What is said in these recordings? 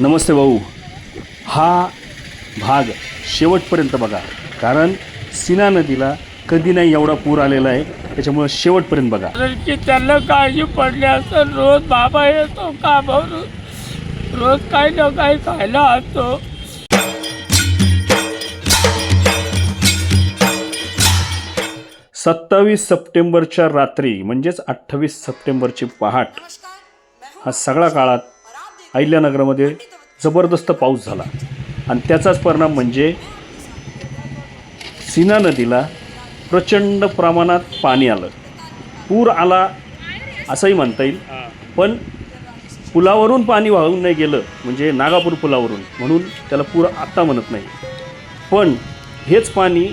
नमस्ते भाऊ. हा भाग शेवटपर्यंत बघा. कारण सीना नदीला कधी नाही एवढा पूर आलेला आहे त्याच्यामुळं शेवटपर्यंत बघा. की त्यांना काळजी पडली असं रोज बाबा येतो कामावरून रोज काही ना काही खायला आणतो. सत्तावीस सप्टेंबरच्या रात्री म्हणजेच अठ्ठावीस सप्टेंबरची पहाट हा सगळा काळात अहिल्यानगरमध्ये जबरदस्त पाऊस झाला. आणि त्याचाच परिणाम म्हणजे सीना नदीला प्रचंड प्रमाणात पाणी आलं. पूर आला असंही म्हणता येईल. पण पुलावरून पाणी वाहून नाही गेलं म्हणजे नागापूर पुलावरून. म्हणून त्याला पूर आत्ता म्हणत नाही. पण हेच पाणी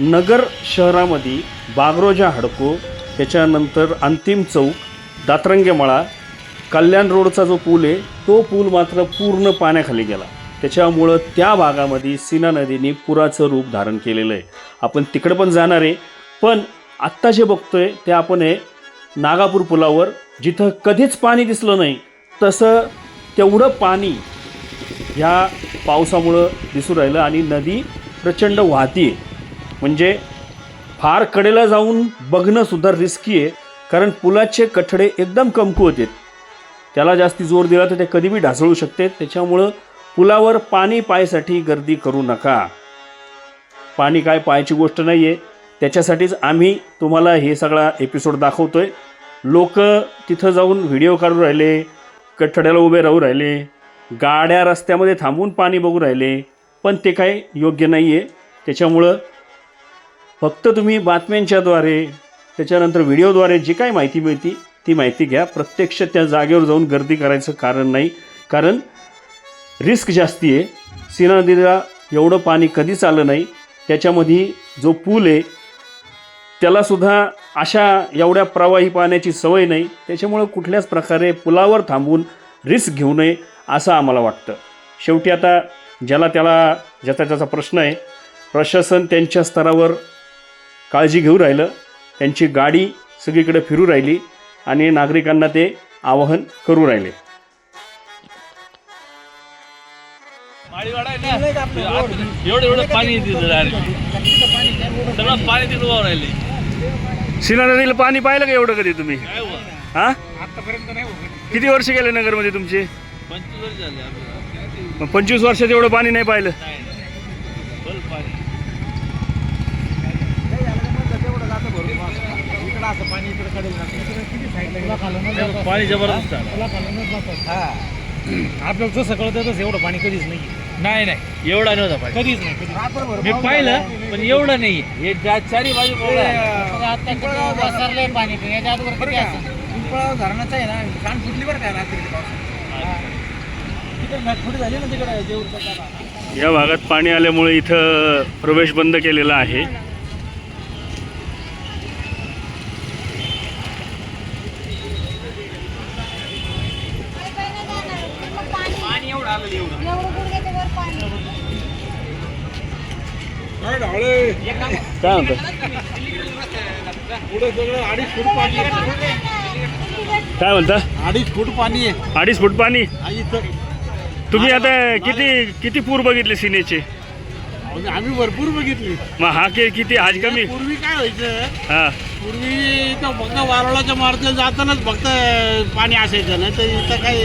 नगर शहरामध्ये बागरोजा हडको त्याच्यानंतर अंतिम चौक दातरंगेमळा कल्याण रोडचा जो पूल आहे तो पूल मात्र पूर्ण पाण्याखाली गेला. त्याच्यामुळं त्या भागामध्ये सीना नदीने पुराचं रूप धारण केलेलं आहे. आपण तिकडं पण जाणार आहे पण आत्ता जे बघतोय ते आपण आहे नागापूर पुलावर जिथं कधीच पाणी दिसलं नाही तसं तेवढं पाणी ह्या पावसामुळं दिसून राहिलं आणि नदी प्रचंड वाहती आहे. म्हणजे फार कडेला जाऊन बघणं सुद्धा रिस्की आहे कारण पुलाचे कठडे एकदम कमकुवत आहेत. त्याला जास्ती जोर दिला तर ते कधी बी ढासळू शकते. त्याच्यामुळं पुलावर पाणी पायसाठी गर्दी करू नका. पाणी काय पाहायची गोष्ट नाही आहे त्याच्यासाठीच आम्ही तुम्हाला हे सगळा एपिसोड दाखवतोय. लोक तिथं जाऊन व्हिडिओ काढू राहिले कठड्याला उभे राहू राहिले गाड्या रस्त्यामध्ये थांबून पाणी बघू राहिले पण ते काय योग्य नाही आहे त्याच्यामुळं फक्त तुम्ही बातम्यांच्याद्वारे त्याच्यानंतर व्हिडिओद्वारे जी काही माहिती मिळते ती माहिती घ्या. प्रत्यक्ष त्या जागेवर जाऊन गर्दी करायचं कारण नाही. कारण रिस्क जास्ती आहे. सीना नदीला एवढं पाणी कधीच आलं नाही. त्याच्यामध्ये जो पूल आहे त्यालासुद्धा अशा एवढ्या प्रवाही पाण्याची सवय नाही. त्याच्यामुळं कुठल्याच प्रकारे पुलावर थांबून रिस्क घेऊ नये असं आम्हाला वाटतं. शेवटी आता ज्याला त्याला ज्याचा त्याचा प्रश्न आहे प्रशासन त्यांच्या स्तरावर काळजी घेऊ राहिलं. त्यांची गाडी सगळीकडे फिरू राहिली. आणि नागरिकांना ते आवाहन करू राहिले. एवढं एवढं पाणी. सगळं पाणी तिथं राहिले सीना नदीला पाणी पाहिलं का एवढं कधी तुम्ही? हां? किती वर्ष गेले नगरमध्ये तुमचे? पंचवीस वर्ष झाले आपल्याला. मग पंचवीस पाणी जबरदस्त आलं. आपल्याला जसं कळतं तसं एवढं पाणी कधीच नाही नाही नाही. एवढा नव्हता पाणी. कधीच नाही कधीच मी पाहिलं पण एवढं नाही हे ज्या चारी बाजू पसरलंय पाणी याच्या आजवर किती असेल? पिंपळावर धरणाचं आहे ना छान फुटली बरं काय रात्री तिकडे थोडी झाली ना तिकडे देऊरच्या या भागात पाणी आल्यामुळे इथं प्रवेश बंद केलेला आहे. काय पाणी काय म्हणता? अडीच फूट पाणी आहे. अडीच फूट पाणी? इथं. तुम्ही आता किती किती पूर बघितले सिनेचे? म्हणजे आम्ही भरपूर बघितली. मग हा के किती? आज कमी? पूर्वी काय व्हायचं? हा. पूर्वी इथं फक्त वारोळाच्या मार्गाला जातानाच फक्त पाणी असायचं नाही तर इथं काय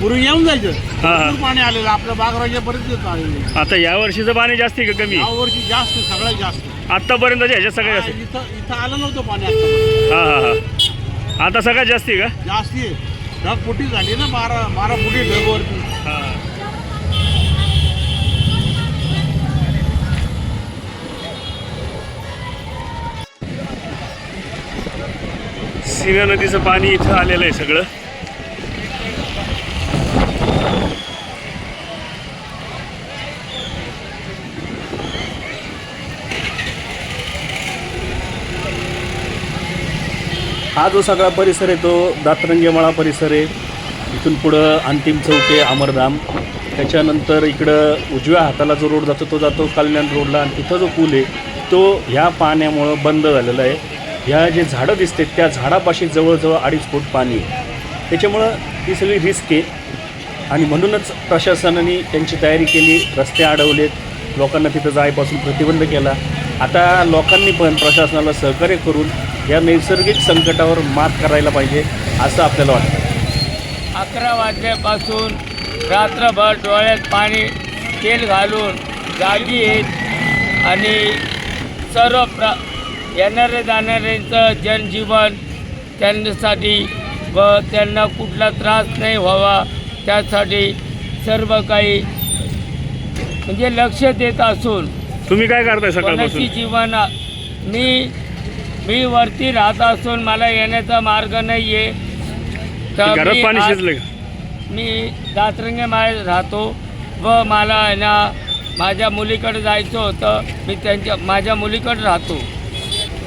पूर्वी येऊन जायचं. हा. भरपूर पाणी आलेलं आपल्या बागराजापर्यंत आलेलं आता या वर्षीचं पाणी जास्त आहे का कमी? या वर्षी जास्त सगळ्यात जास्त आतापर्यंत ह्याच्यात सगळ्यात जास्त इथं इथं आलं नव्हतं पाणी आता हा हा हा. आता सगळ्यात जास्त आहे का? जास्ती आहे. ढग फुटी झाली ना बारा बारा फुटी ढगवरती. हा. सीना नदीचं पाणी इथं आलेलं आहे सगळं. हा जो सगळा परिसर आहे तो दातरंगेमाळा परिसर आहे. इथून पुढं अंतिम चौक आहे अमरधाम. त्याच्यानंतर इकडं उजव्या हाताला जो रोड जातो तो जातो कल्याण रोडला आणि तिथं जो पूल आहे तो ह्या पाण्यामुळं बंद झालेला आहे. ह्या जे झाडं दिसते त्या झाडापाशी जवळजवळ अडीच फूट पाणी आहे. त्याच्यामुळं ही सगळी रिस्क आहे. आणि म्हणूनच प्रशासनाने त्यांची तयारी केली रस्ते अडवलेत. लोकांना तिथं जायपासून प्रतिबंध केला. आता लोकांनी पण प्रशासनाला सहकार्य करून या नैसर्गिक संकटावर मात करायला पाहिजे असं आपल्याला वाटतं. अकरा वाजल्यापासून रात्रभर डोळ्यात पाणी तेल घालून जागी येत आणि सर्व प्र येणारे जाणाऱ्यांचं जनजीवन त्यांच्यासाठी व त्यांना कुठला त्रास नाही व्हावा त्यासाठी सर्व काही म्हणजे लक्ष देत असून तुम्ही काय करताय जीवन मी मी वरती राहत असून मला येण्याचा मार्ग नाही आहे तर मी आज- मी दातरंगे माळे राहतो व मला आहे ना माझ्या मुलीकडे जायचं होतं. मी त्यांच्या माझ्या मुलीकडे राहतो.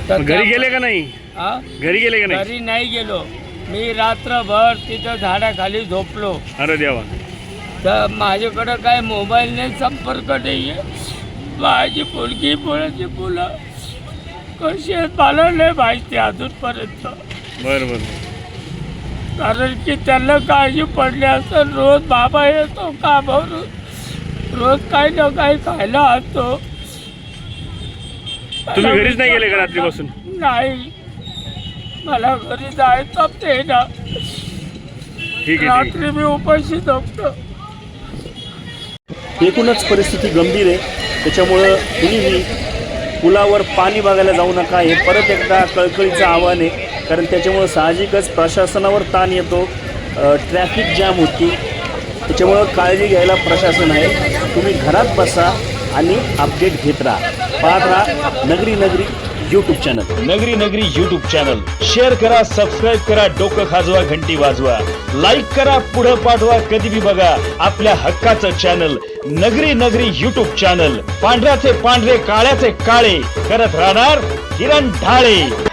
तर घरी गेले का नाही? हा? घरी गेले का नाही? घरी नाही गेलो. मी रात्रभर तिथं झाडाखाली झोपलो. अरे देवा. तर माझ्याकडं काय मोबाईल नाही संपर्क नाही आहे माझी मुलगी मुलाची मुलं. कशी आहेत मला नाही माहिती अजूनपर्यंत? बरं बरं. कारण की त्यांना काळजी पडली असं रोज बाबा येतो कामावरून रोज काही ना काही खायला आणतो. तुम्ही घरीच नाही गेले का रात्रीपासून? नाही. मला घरी जायचं ते ना. ठीक आहे ठीक रात्री मी उपाशी झोपतो. एकूणच परिस्थिती गंभीर आहे. त्याच्यामुळं कुणीही पुलावर पाणी बघायला जाऊ नका. हे परत एकदा कळकळीचं आव्हान आहे. कारण त्याच्यामुळं साहजिकच प्रशासनावर ताण येतो. ट्रॅफिक जॅम होती. त्याच्यामुळं काळजी घ्यायला प्रशासन आहे. तुम्ही घरात बसा आणि अपडेट घेत राहा. पाहत राहा नगरी नगरी YouTube channel Nagari Nagari YouTube channel share करा सबस्क्राईब करा डोकं खाजवा घंटी वाजवा. लाईक करा पुढं पाठवा कधी बी बघा. आपल्या हक्काचं चॅनल नगरी नगरी यूट्यूब चॅनल पांढऱ्याचे पांढरे काळ्याचे काळे. करत राहणार किरण ढाळे.